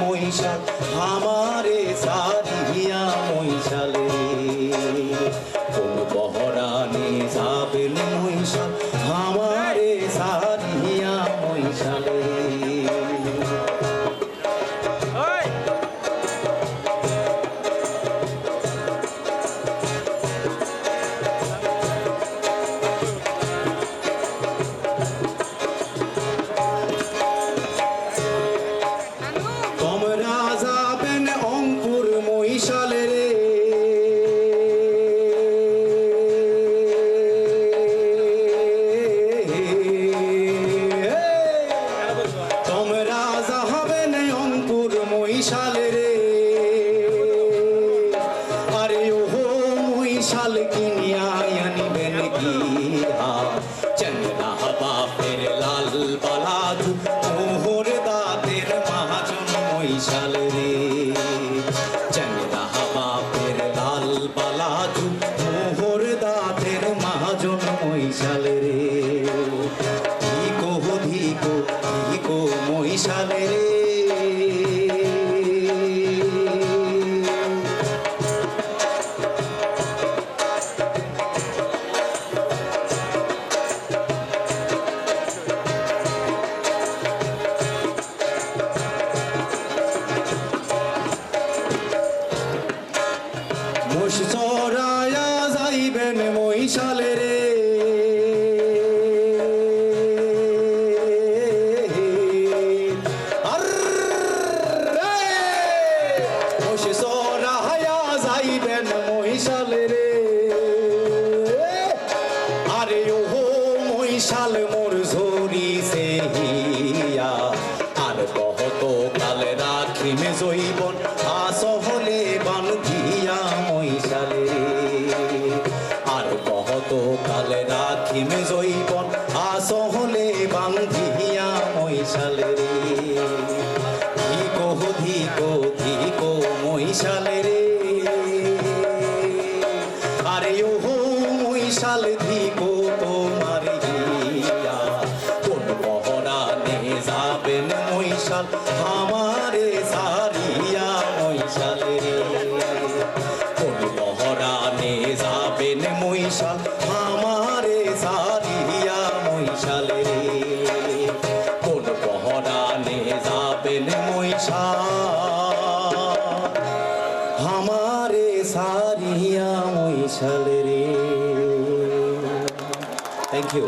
মহিষাল আমারে সারিয়া মহিষালে কোন বহরানে যাবেন মহিষাল আমারে সারিয়া মহিষালে তোমরা যাবেন অঙ্কুর মহিষালে রে। আরে ওহো কি হা চন্দ্রা বাপের লাল বালাজু মোহর দাঁতের মহাজন মহিষাল রে। চন্দ্রা বাপের লাল বালাজু মোহর দাঁতের মহাজন মহিষাল রে। মোষ যাইবেন মহিষালে রে। যাইবেন মহিষালে রে। আরে ওহো মহিষাল মোর ঝরিছে আসহলে বান্ধিয়া মহিষালে রে ধিকো ধিকো ধিকো রে আরে ওহো মহিষাল ধিকো তোমার হিয়া কোন পহরানে যাবেন মহিষাল, আমারে সারিয়া সালে কোন পহরানে যাবেন মৈশা আমারে সারিয়া মৈশালে রে। Thank you